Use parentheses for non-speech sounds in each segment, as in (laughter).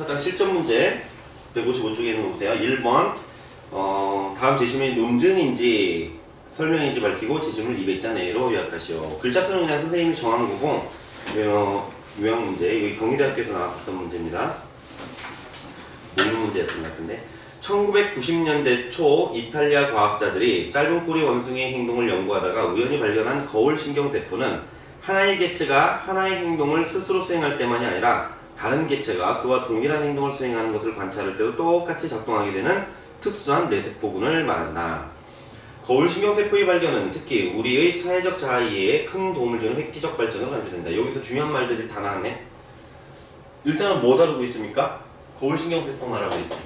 4장 실전 문제 155쪽에 있는 거 보세요. 1번 어, 다음 제시문이 논증인지 설명인지 밝히고 제시문을 200자 내로 요약하시오. 글자 수는 그냥 선생님이 정한 거고 어, 요약 문제 여기 경희대학교에서 나왔었던 문제입니다. 모의문 문제였던 것 같은데 1990년대 초 이탈리아 과학자들이 짧은 꼬리 원숭이의 행동을 연구하다가 우연히 발견한 거울 신경세포는 하나의 개체가 하나의 행동을 스스로 수행할 때만이 아니라 다른 개체가 그와 동일한 행동을 수행하는 것을 관찰할 때도 똑같이 작동하게 되는 특수한 뇌세포군을 말한다. 거울 신경세포의 발견은 특히 우리의 사회적 자아이해에 큰 도움을 주는 획기적 발전을 간주된다. 여기서 중요한 말들이 다 나왔네. 일단은 뭐 다루고 있습니까? 거울 신경세포 말하고 있지.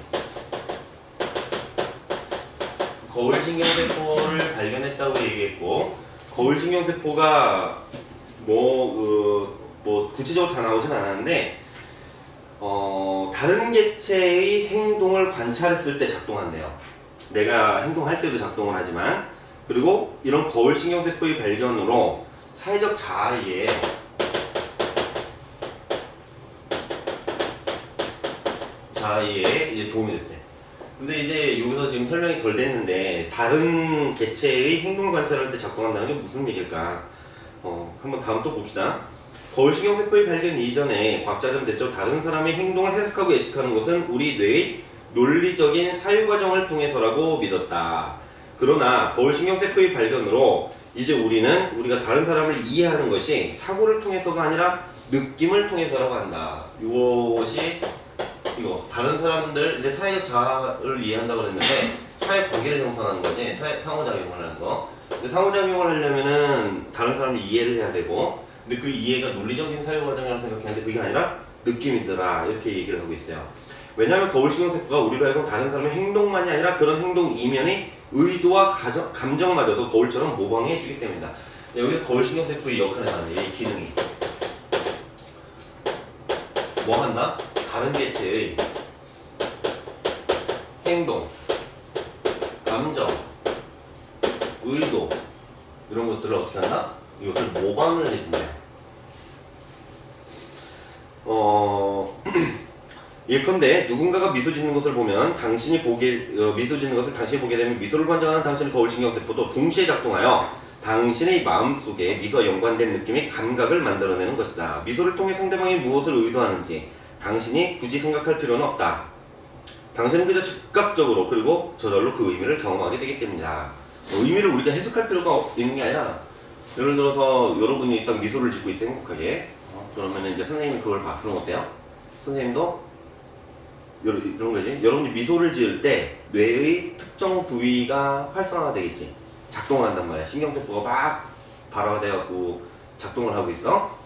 거울 신경세포를 발견했다고 얘기했고 거울 신경세포가 뭐, 그, 뭐 구체적으로 다 나오진 않았는데 어, 다른 개체의 행동을 관찰했을 때 작동한대요. 내가 행동할 때도 작동을 하지만 그리고 이런 거울 신경세포의 발견으로 사회적 자아에 자아에 도움이 됐대. 근데 이제 여기서 지금 설명이 덜 됐는데 다른 개체의 행동을 관찰할 때 작동한다는 게 무슨 얘기일까? 어, 한번 다음 또 봅시다. 거울 신경세포의 발견 이전에 과학자들은 대체로 다른 사람의 행동을 해석하고 예측하는 것은 우리 뇌의 논리적인 사유 과정을 통해서라고 믿었다. 그러나 거울 신경세포의 발견으로 이제 우리는 우리가 다른 사람을 이해하는 것이 사고를 통해서가 아니라 느낌을 통해서라고 한다. 이것이 이거 다른 사람들 이제 사회적 자아를 이해한다고 그랬는데 사회 관계를 형성하는 거지 사회, 상호작용을 하는 거. 근데 상호작용을 하려면은 다른 사람을 이해를 해야 되고 근데 그 이해가 논리적인 사유 과정이라고 생각했는데 그게 아니라 느낌이더라 이렇게 얘기를 하고 있어요. 왜냐하면 거울신경세포가 우리로 하여금 다른 사람의 행동만이 아니라 그런 행동 이면의 의도와 가정, 감정마저도 거울처럼 모방해 주기 때문이다. 여기서 거울신경세포의 역할을 하는 이 기능이 뭐 한다? 다른 개체의 행동, 감정, 의도 이런 것들을 어떻게 한다? 이것을 모방을 해준대요. 어 (clears throat) 예컨대 누군가가 미소 짓는 것을 보면 당신이 보게 어, 미소 짓는 것을 당신이 보게 되면 미소를 관장하는 당신의 거울 신경세포도 동시에 작동하여 당신의 마음속에 미소와 연관된 느낌의 감각을 만들어내는 것이다. 미소를 통해 상대방이 무엇을 의도하는지 당신이 굳이 생각할 필요는 없다. 당신은 그저 즉각적으로 그리고 저절로 그 의미를 경험하게 되기 때문이다. 어, 의미를 우리가 해석할 필요가 있는 게 아니라 예를 들어서 여러분이 딱 미소를 짓고 있어 행복하게 어, 그러면 이제 선생님이 그걸 봐. 그럼 어때요? 선생님도 이런, 거지. 여러분이 미소를 지을 때 뇌의 특정 부위가 활성화가 되겠지. 작동을 한단 말이야. 신경세포가 막 발화돼갖고 작동을 하고 있어.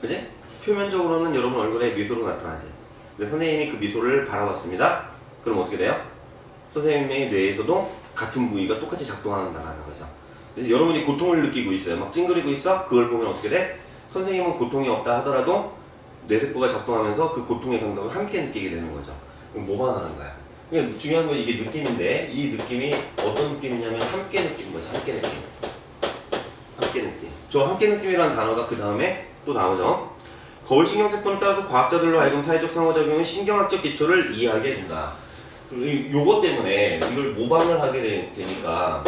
그지? 표면적으로는 여러분 얼굴에 미소로 나타나지. 근데 선생님이 그 미소를 바라봤습니다. 그럼 어떻게 돼요? 선생님의 뇌에서도 같은 부위가 똑같이 작동한다는 거죠. 여러분이 고통을 느끼고 있어요. 막 찡그리고 있어? 그걸 보면 어떻게 돼? 선생님은 고통이 없다 하더라도 뇌세포가 작동하면서 그 고통의 감각을 함께 느끼게 되는 거죠. 그럼 뭐가 나는 거야? 그러니까 중요한 건 이게 느낌인데 이 느낌이 어떤 느낌이냐면 함께 느낌 거죠. 함께 느낌. 함께 느낌. 저 함께 느낌이라는 단어가 그 다음에 또 나오죠. 거울 신경세포를 따라서 과학자들로 하여금 사회적 상호작용의 신경학적 기초를 이해하게. 이- 요거 때문에 이걸 모방을 하게 되, 되니까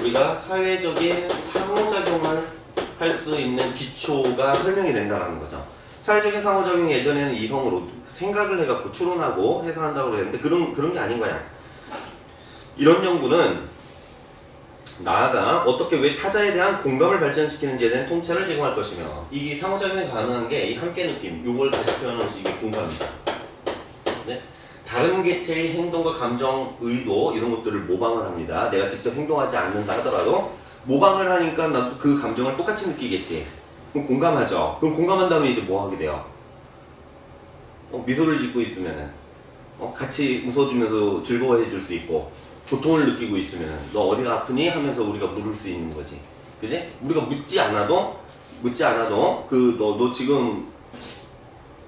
우리가 사회적인 상호작용을 할 수 있는 기초가 설명이 된다는 거죠. 사회적인 상호작용이 예전에는 이성으로 생각을 해갖고 추론하고 해석한다고 그랬는데 그런 그런 게 아닌 거야. 이런 연구는 나아가 어떻게 왜 타자에 대한 공감을 발전시키는지에 대한 통찰을 제공할 것이며 이 상호작용이 가능한 게 이 함께 느낌, 요걸 다시 표현하는 것이 이게 공감이다. 네? 다른 개체의 행동과 감정, 의도 이런 것들을 모방을 합니다. 내가 직접 행동하지 않는다 하더라도 모방을 하니까 나도 그 감정을 똑같이 느끼겠지. 그럼 공감하죠. 그럼 공감한 다음에 이제 뭐 하게 돼요? 어, 미소를 짓고 있으면은 어, 같이 웃어주면서 즐거워해 줄 수 있고 고통을 느끼고 있으면 너 어디가 아프니 하면서 우리가 물을 수 있는 거지. 그지? 우리가 묻지 않아도 묻지 않아도 그너너 지금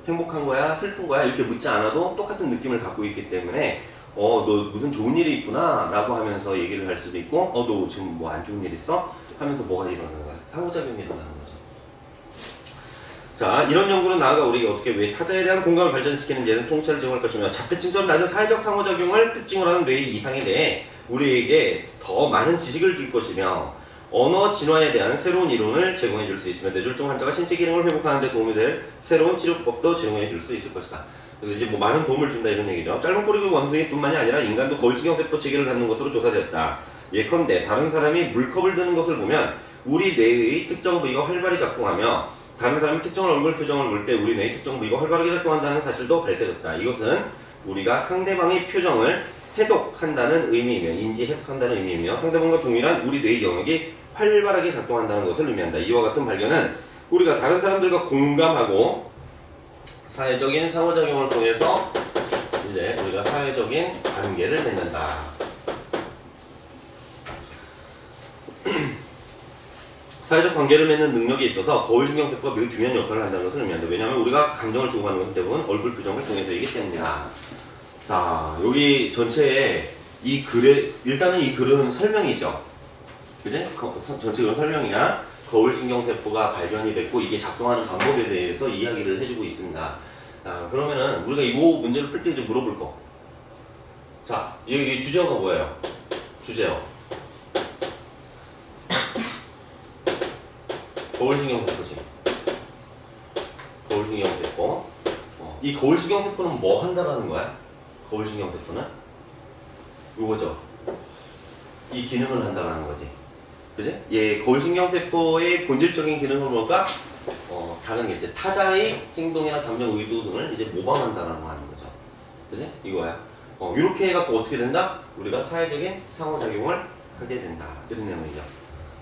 행복한 거야 슬픈 거야 이렇게 묻지 않아도 똑같은 느낌을 갖고 있기 때문에 어 너 무슨 좋은 일이 있구나 라고 하면서 얘기를 할 수도 있고 어 너 지금 뭐 안 좋은 일 있어? 하면서 뭐가 일어나는 거야? 상호작용이 일어나는 거죠. 자, 이런 연구는 나아가 우리에게 어떻게 왜 타자에 대한 공감을 발전시키는 예는 통찰을 제공할 것이며 자폐증처럼 낮은 사회적 상호작용을 특징으로 하는 뇌의 이상에 대해 우리에게 더 많은 지식을 줄 것이며 언어 진화에 대한 새로운 이론을 제공해 줄 수 있으며 뇌졸중 환자가 신체 기능을 회복하는 데 도움이 될 새로운 치료법도 제공해 줄 수 있을 것이다. 그래서 이제 뭐 많은 도움을 준다 이런 얘기죠. 짧은 꼬리의 원숭이뿐만이 아니라 인간도 거울신경세포 체계를 갖는 것으로 조사되었다. 예컨대 다른 사람이 물컵을 드는 것을 보면 우리 뇌의 특정 부위가 활발히 작동하며 다른 사람이 특정 얼굴 표정을 볼 때 우리 뇌의 특정 부위가 활발하게 작동한다는 사실도 밝혀졌다. 이것은 우리가 상대방의 표정을 해독한다는 의미이며 인지 해석한다는 의미이며 상대방과 동일한 우리 뇌의 영역이 활발하게 작동한다는 것을 의미한다. 이와 같은 발견은 우리가 다른 사람들과 공감하고 사회적인 상호작용을 통해서 이제 우리가 사회적인 관계를 맺는다. (clears throat) 사회적 관계를 맺는 능력에 있어서 거울신경세포가 매우 중요한 역할을 한다는 것을 의미한다. 왜냐하면 우리가 감정을 주고받는 것은 대부분 얼굴 표정을 통해서이기 때문이다. 자, 여기 전체에 이 글에 일단은 이 글은 설명이죠. 그지? 거- 서- 전체 글은 설명이야. 거울 신경세포가 발견이 됐고 이게 작동하는 방법에 대해서 이야기를 해주고 있습니다. 자, 그러면은 우리가 이 문제를 풀 때 이제 물어볼 거. 자, 여기 주제어가 뭐예요? 주제어. 거울신경세포지. 거울신경세포. 어, 이 거울신경세포는 뭐 한다라는 거야? 거울신경세포는? 요거죠. 이 기능을 한다라는 거지. 그지? 예, 거울신경세포의 본질적인 뭘까? 어, 다른 게 이제 타자의 행동이나 감정, 의도 등을 이제 모방한다라는 거 하는 거죠. 그지? 이거야. 어, 이렇게 해갖고 어떻게 된다? 우리가 사회적인 상호작용을 하게 된다. 이런 내용이죠.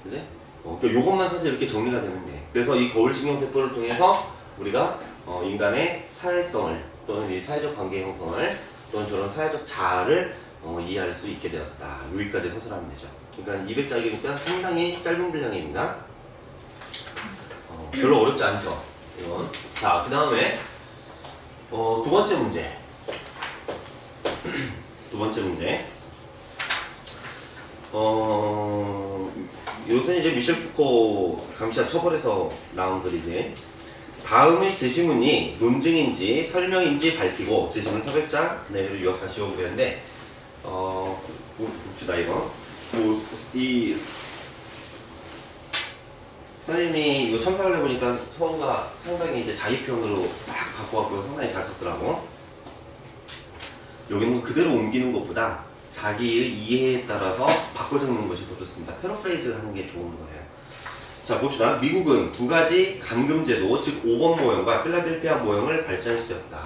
그지? 어, 그러니까 요것만 사실 이렇게 정리가 돼. 그래서 이 거울신경세포를 통해서 우리가 어, 인간의 사회성을 또는 이 사회적 관계 형성을 또는 저런 사회적 자아를 어, 이해할 수 있게 되었다. 여기까지 서술하면 되죠. 그러니까 200자리니까 상당히 짧은 분량입니다. 어, 별로 어렵지 않죠. 이건. 자, 그 다음에 어, 두 번째 문제. (clears throat) 두 번째 문제. 어, 이것은 이제 미셸 푸코 감시와 처벌에서 나온 글이지. 다음의 제시문이 논증인지 설명인지 밝히고 제시문 400장 내외로 요약하시오 그랬는데 어 보- 봅시다 이거 뭐, 이 선생님이 이거 첨삭을 해보니까 서우가 상당히 이제 자기 표현으로 싹 바꿔갖고 상당히 잘 썼더라고 여기는 그대로 옮기는 것보다 자기의 이해에 따라서 바꿔 적는 것이 더 좋습니다 패러프레이즈 하는 게 좋은 거예요 자 봅시다. 미국은 두 가지 감금제도, 즉 5번 모형과 필라델피아 모형을 발전시켰다.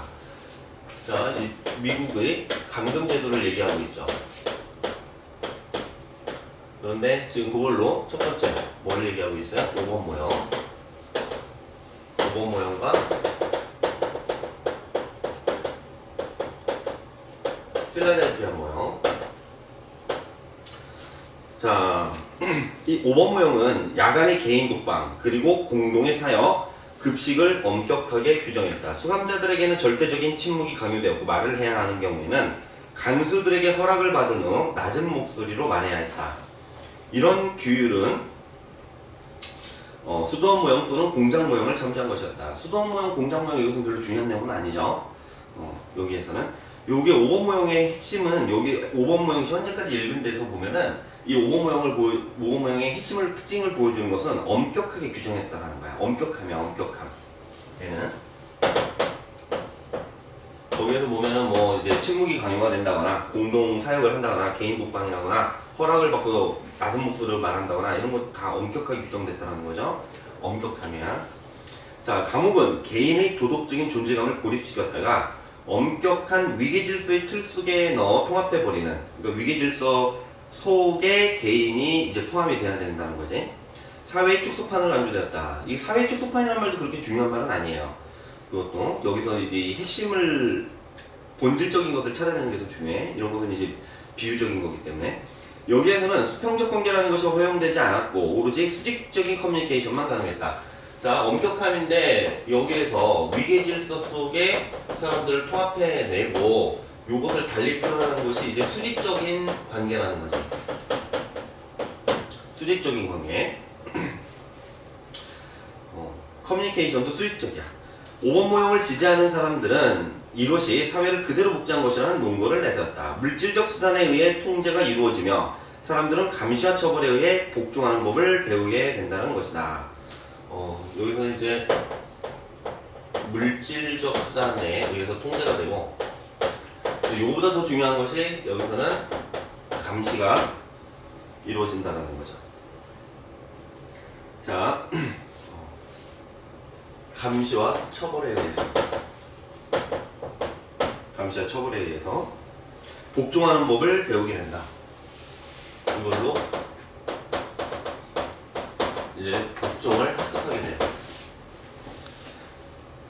자, 이 미국의 감금제도를 얘기하고 있죠. 그런데 지금 그걸로 첫 번째 뭘 얘기하고 있어요? 5번 모형. 5번 모형과 필라델피아 모형. 자, (clears throat) 이 5번 모형은 야간의 개인 독방 그리고 공동의 사역 급식을 엄격하게 규정했다. 수감자들에게는 절대적인 침묵이 강요되었고 말을 해야 하는 경우에는 간수들에게 허락을 받은 후 낮은 목소리로 말해야 했다. 이런 규율은 어, 수도원 모형 또는 공장 모형을 참조한 것이었다. 수도원 모형, 공장 모형 이것은 별로 중요한 내용은 아니죠. 어, 여기에서는 요게 5번 모형의 핵심은 여기 5번 모형이 현재까지 읽은 데서 보면은 이 5번 모형을 보여, 5번 모형의 핵심을 특징을 보여주는 것은 엄격하게 규정했다라는 거야. 엄격하면 엄격함. 얘는 거기에서 보면은 뭐 이제 침묵이 강요가 된다거나 공동 사역을 한다거나 개인 독방이라거나 허락을 받고 낮은 목소리로 말한다거나 이런 거다 엄격하게 규정됐다는 거죠. 엄격함이야. 자, 감옥은 개인의 도덕적인 존재감을 고립시켰다가 엄격한 위계 질서의 틀 속에 넣어 통합해 버리는 그러니까 위계 질서 속에 개인이 이제 포함이 돼야 된다는 거지. 사회 축소판을 안주되었다. 이 사회 축소판이라는 말도 그렇게 중요한 말은 아니에요. 그것도 여기서 이제 이 핵심을 본질적인 것을 찾아내는 게 더 중요해. 이런 것은 이제 비유적인 거기 때문에 여기에서는 수평적 관계라는 것이 허용되지 않았고 오로지 수직적인 커뮤니케이션만 가능했다. 자, 엄격함인데 여기에서 위계 질서 속에 사람들을 통합해내고 요것을 달리 표현하는 것이 이제 수직적인 관계라는 거죠. 수직적인 관계. (clears throat) 어, 커뮤니케이션도 수직적이야. 5번 모형을 지지하는 사람들은 이것이 사회를 그대로 복제한 것이라는 논거를 내세웠다. 물질적 수단에 의해 통제가 이루어지며 사람들은 감시와 처벌에 의해 복종하는 법을 배우게 된다는 것이다. 어, 여기서 이제 물질적 수단에 의해서 통제가 되고 이거보다 더 중요한 것이 여기서는 감시가 이루어진다는 거죠. 자, (clears throat) 감시와 처벌에 의해서 감시와 처벌에 의해서 복종하는 법을 배우게 된다. 이걸로 이제 복종을 학습하게 돼요.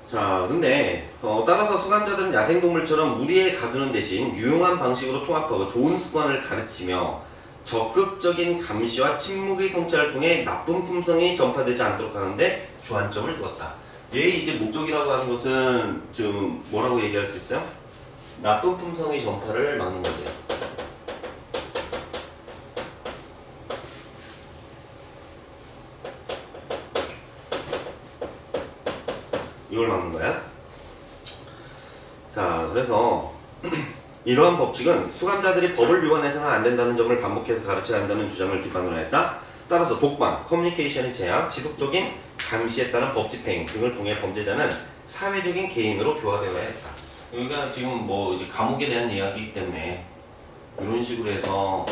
자, 근데 어, 따라서 수감자들은 야생동물처럼 무리에 가두는 대신 유용한 방식으로 통합하고 좋은 습관을 가르치며 적극적인 감시와 침묵의 성찰을 통해 나쁜 품성이 전파되지 않도록 하는데 주안점을 두었다. 얘의 이제 목적이라고 하는 것은 좀 뭐라고 얘기할 수 있어요? 나쁜 품성의 전파를 막는 거죠. 이걸 막는 거야. 자, 그래서 (clears throat) 이러한 법칙은 수감자들이 법을 위반해서는 안 된다는 점을 반복해서 가르쳐야 한다는 주장을 기반으로 했다. 따라서 독방, 커뮤니케이션의 제약, 지속적인 감시에 따른 법 집행 등을 통해 범죄자는 사회적인 개인으로 교화되어야 했다. 여기가 지금 뭐 이제 감옥에 대한 이야기이기 때문에 이런 식으로 해서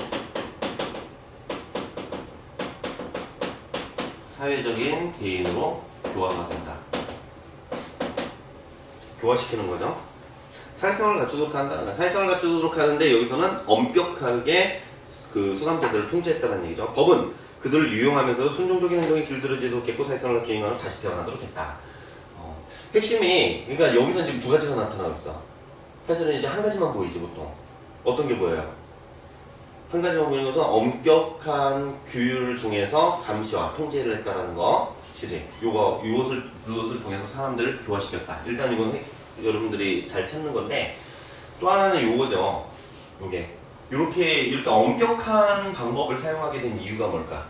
사회적인 개인으로 교화가 된다. 교화시키는 거죠. 사회성을 갖추도록 한다. 사회성을 갖추도록 하는데 여기서는 엄격하게 그 수감자들을 통제했다는 얘기죠. 법은 그들을 유용하면서 순종적인 행동이 길들여지도록 했고 사회성을 갖춘 인간은 다시 태어나도록 했다. 어, 핵심이 그러니까 여기서 지금 두 가지가 나타나고 있어. 사실은 이제 한 가지만 보이지 보통. 어떤 게 보여요? 한 가지만 보이는 것은 엄격한 규율을 통해서 감시와 통제를 했다는 거. 그지? 요거, 요것을, 그것을 통해서 사람들을 교화시켰다. 일단 이건 핵- 여러분들이 잘 찾는 건데, 또 하나는 요거죠. 요게. 이렇게 엄격한 방법을 사용하게 된 이유가 뭘까?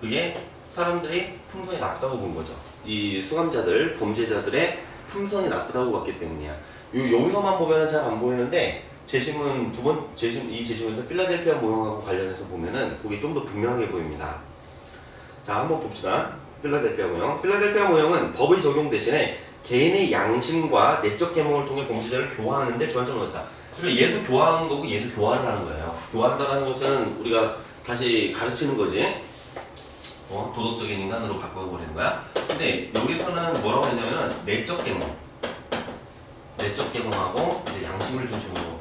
그게 사람들이 품성이 나쁘다고 본 거죠. 이 수감자들, 범죄자들의 품성이 나쁘다고 봤기 때문이야. 요, 여기서만 보면 잘 안 보이는데, 재심은 두 번, 재심, 이 재심에서 필라델피아 모형하고 관련해서 보면은 그게 좀 더 분명하게 보입니다. 자, 한번 봅시다. 필라델피아 모형. 필라델피아 모형은 법의 적용 대신에 개인의 양심과 내적 계몽을 통해 범죄자를 교화하는데 주안점을 넣었다. 그러니까 얘도 교화하는 거고 얘도 교화를 하는 거예요. 교화한다는 것은 우리가 다시 가르치는 거지. 어, 도덕적인 인간으로 바꿔버리는 거야. 근데 여기서는 뭐라고 했냐면 내적 계몽. 내적 계몽하고 이제 양심을 중심으로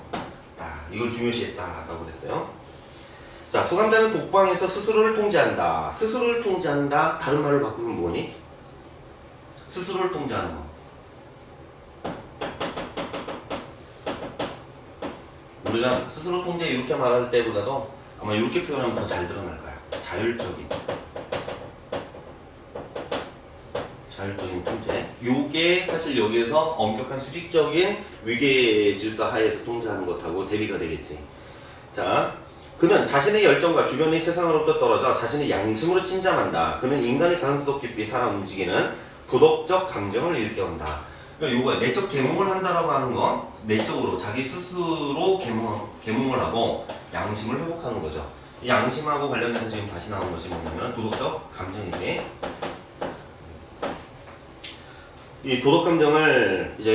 딱 이걸 중요시했다라고 그랬어요. 자, 수감자는 독방에서 스스로를 통제한다. 스스로를 통제한다. 다른 말을 바꾸면 뭐니? 스스로를 통제하는 거. 우리가 스스로 통제 이렇게 말할 때보다도 아마 이렇게 표현하면 더 잘 드러날 거야. 자율적인. 자율적인 통제. 요게 사실 여기에서 엄격한 수직적인 위계 질서 하에서 통제하는 것하고 대비가 되겠지. 자, 그는 자신의 열정과 주변의 세상으로부터 떨어져 자신의 양심으로 침잠한다. 그는 인간의 가능성 깊이 살아 움직이는 도덕적 감정을 일깨운다. 그러니까 요거 내적 계몽을 한다라고 하는 건 내적으로 자기 스스로 계몽, 계몽을 하고 양심을 회복하는 거죠. 이 양심하고 관련해서 지금 다시 나온 것이 뭐냐면 도덕적 감정이지. 이 도덕 감정을 이제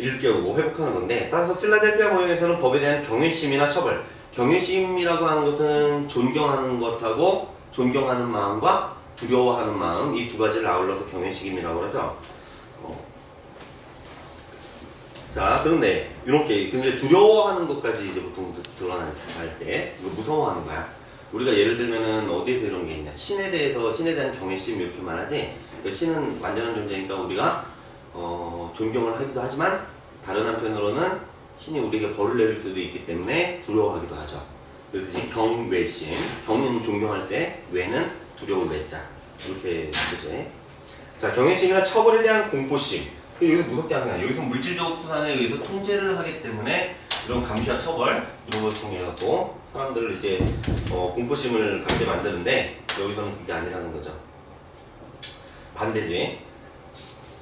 일깨우고 회복하는 건데 따라서 필라델피아 모형에서는 법에 대한 경외심이나 처벌 경외심이라고 하는 것은 존경하는 것하고 존경하는 마음과 두려워하는 마음 이 두 가지를 아울러서 경외심이라고 그러죠. 어. 자 그런데 이렇게 근데 두려워하는 것까지 이제 보통 드러날 때 이거 무서워하는 거야. 우리가 예를 들면은 어디에서 이런 게 있냐 신에 대해서 신에 대한 경외심 이렇게 말하지 그 신은 완전한 존재니까 우리가 어, 존경을 하기도 하지만 다른 한편으로는 신이 우리에게 벌을 내릴 수도 있기 때문에 두려워하기도 하죠. 그래서 이제 경외심, 경은 존경할 때 외는 두려울 외자 이렇게 되죠. 자 경외심이나 처벌에 대한 공포심 여기서 무섭게 아니라 여기서 물질적 수단에 의해서 통제를 하기 때문에 이런 감시와 처벌 이런 걸 통해 갖고 사람들을 이제 어, 공포심을 갖게 만드는데 여기서는 그게 아니라는 거죠. 반대지.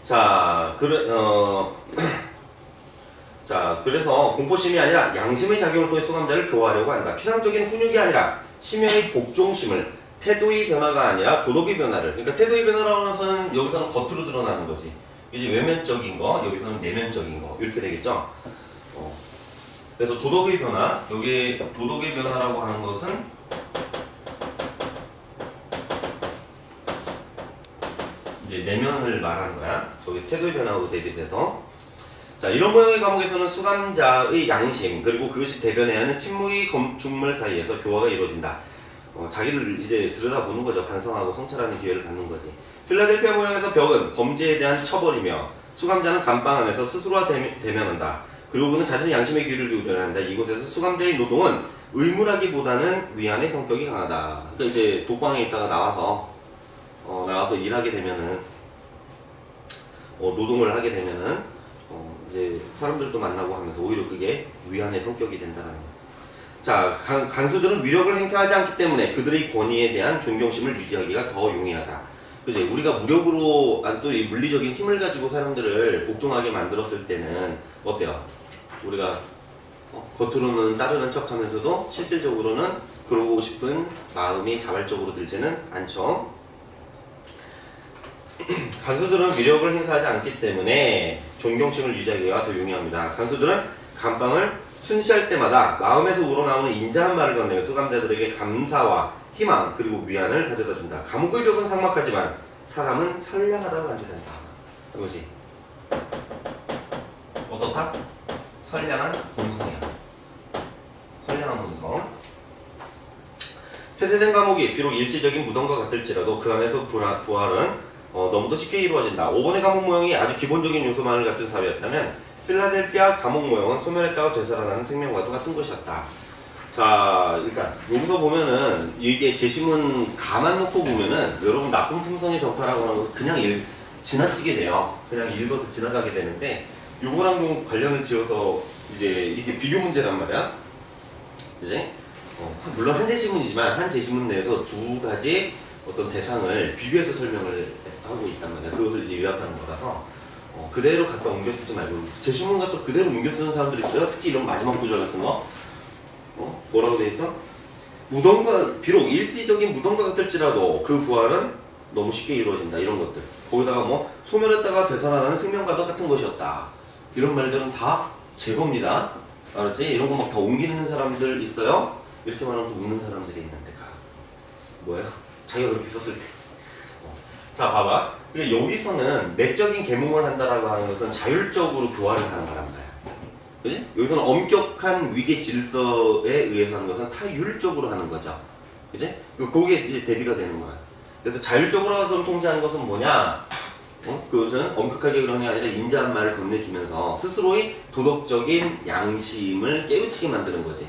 자, 그래, 어, (clears throat) 자, 그래서 공포심이 아니라 양심의 작용을 통해 수감자를 교화하려고 한다. 피상적인 훈육이 아니라 심연의 복종심을 태도의 변화가 아니라 도덕의 변화를. 그러니까 태도의 변화라고 것은 여기서는 겉으로 드러나는 거지. 이제 외면적인 거, 여기서는 내면적인 거. 이렇게 되겠죠? 어. 그래서 도덕의 변화, 여기 도덕의 변화라고 하는 것은 이제 내면을 말하는 거야. 저기 태도의 변화하고 대비돼서. 자, 이런 모형의 과목에서는 수감자의 양심, 그리고 그것이 대변해야 하는 침묵의 건축물 사이에서 교화가 이루어진다. 어, 자기를 이제 들여다보는 거죠. 반성하고 성찰하는 기회를 갖는 거지. 필라델피아 모형에서 벽은 범죄에 대한 처벌이며 수감자는 감방 안에서 스스로와 대면, 대면한다. 그리고 그는 자신의 양심의 귀를 기울여야 한다. 이곳에서 수감자의 노동은 의무라기보다는 위안의 성격이 강하다. 그러니까 이제 독방에 있다가 나와서 어, 나와서 일하게 되면은 어, 노동을 하게 되면은 어, 이제 사람들도 만나고 하면서 오히려 그게 위안의 성격이 된다는. 자, 간, 간수들은 위력을 행사하지 않기 때문에 그들의 권위에 대한 존경심을 유지하기가 더 용이하다. 그지? 우리가 무력으로 또 이 물리적인 힘을 가지고 사람들을 복종하게 만들었을 때는 어때요? 우리가 어, 겉으로는 따르는 척하면서도 실질적으로는 그러고 싶은 마음이 자발적으로 들지는 않죠. (clears throat) 간수들은 위력을 행사하지 않기 때문에 존경심을 유지하기가 더 용이합니다. 간수들은 감방을 순시할 때마다 마음에서 우러나오는 인자한 말을 건네며 수감자들에게 감사와 희망 그리고 위안을 가져다 준다. 감옥의 벽은 삭막하지만 사람은 선량하다고 간주된다. 이거지. 어떻다? 선량한 본성이야. 선량한 본성. 폐쇄된 감옥이 비록 일시적인 무덤과 같을지라도 그 안에서 부활은 어, 너무도 쉽게 이루어진다. 5번의 감옥 모형이 아주 기본적인 요소만을 갖춘 사회였다면 필라델피아 감옥 모형은 소멸했다가 되살아나는 생명과도 같은 것이었다. 자, 일단 여기서 보면은 이게 제시문 가만 놓고 보면은 여러분 나쁜 품성의 전파라고 하는 것은 그냥 읽, 지나치게 돼요. 그냥 읽어서 지나가게 되는데 요거랑 좀 관련을 지어서 이제 이게 비교 문제란 말이야. 그지? 어, 물론 한 제시문이지만 한 제시문 내에서 두 가지 어떤 대상을 비교해서 설명을 하고 있단 말이야. 그것을 이제 요약하는 거라서 어, 그대로 갖다 옮겨 쓰지 말고 제시문 갖다 그대로 옮겨 쓰는 사람들이 있어요. 특히 이런 마지막 구절 같은 거. 어? 뭐라고 돼 있어? 무덤과 비록 일시적인 무덤과 같을지라도 그 부활은 너무 쉽게 이루어진다 이런 것들 거기다가 뭐 소멸했다가 되살아나는 생명과도 같은 것이었다 이런 말들은 다 제거입니다 알았지? 이런 거 막 다 옮기는 사람들 있어요? 이렇게 말하면 또 웃는 사람들이 있는데 가 뭐야? 자기가 그렇게 썼을 때 어. 자 봐봐 그러니까 여기서는 내적인 계몽을 한다라고 하는 것은 자율적으로 하는 거란 말이야 그지? 여기서는 엄격한 위계 질서에 의해서 하는 것은 타율적으로 하는 거죠. 그지? 그- 거기에 이제 대비가 되는 거야. 그래서 자율적으로 통제하는 것은 뭐냐? 어? 그것은 엄격하게 그런 게 아니라 인자한 말을 건네주면서 스스로의 도덕적인 양심을 깨우치게 만드는 거지.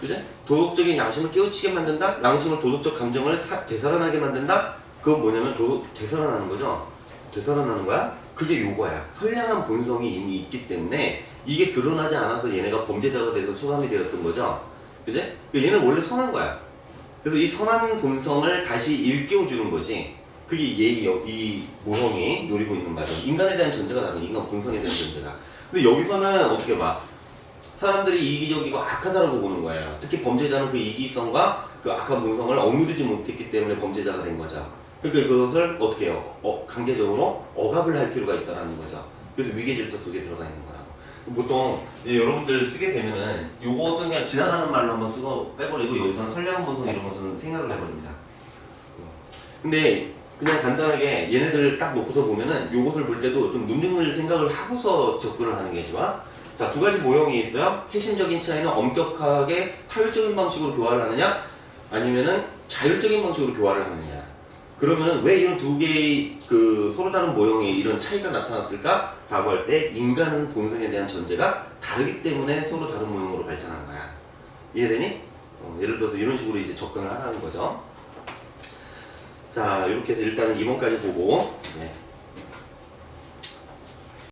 그지? 도덕적인 양심을 깨우치게 만든다? 양심을 도덕적 감정을 사- 되살아나게 만든다? 그건 뭐냐면 도, 되살아나는 거죠. 되살아나는 거야? 그게 요거야. 선량한 본성이 이미 있기 때문에 이게 드러나지 않아서 얘네가 범죄자가 돼서 수감이 되었던 거죠. 그지? 얘는 원래 선한 거야. 그래서 이 선한 본성을 다시 일깨워 주는 거지. 그게 이, 이 모형이 노리고 있는 바죠. 인간에 대한 전제가 다른 인간 본성에 대한 전제가. 근데 여기서는 어떻게 봐? 사람들이 이기적이고 악하다라고 보는 거예요. 특히 범죄자는 그 이기성과 그 악한 본성을 억누르지 못했기 때문에 범죄자가 된 거죠. 그러니까 그것을 어떻게 해요? 어, 강제적으로 억압을 할 필요가 있다라는 거죠. 그래서 위계 질서 속에 들어가 있는 거라고. 보통 여러분들 쓰게 되면은 요것은 그냥 지나가는 말로 한번 쓰고 빼버리고 여기서는 선량한 본성 이런 것은 생각을 해버립니다. 근데 그냥 간단하게 얘네들 딱 놓고서 보면은 요것을 볼 때도 좀 눈여길 생각을 하고서 접근을 하는 게 좋아. 자, 두 가지 모형이 있어요. 핵심적인 차이는 엄격하게 타율적인 방식으로 교화를 하느냐, 아니면은 자율적인 방식으로 교화를 하느냐. 그러면은 왜 이런 두 개의 그 서로 다른 모형에 이런 차이가 나타났을까? 라고 할 때 인간은 본성에 대한 전제가 다르기 때문에 서로 다른 모형으로 발전한 거야. 이해되니? 어, 예를 들어서 이런 식으로 이제 접근을 하라는 거죠. 자, 이렇게 해서 일단은 2번까지 보고, 네.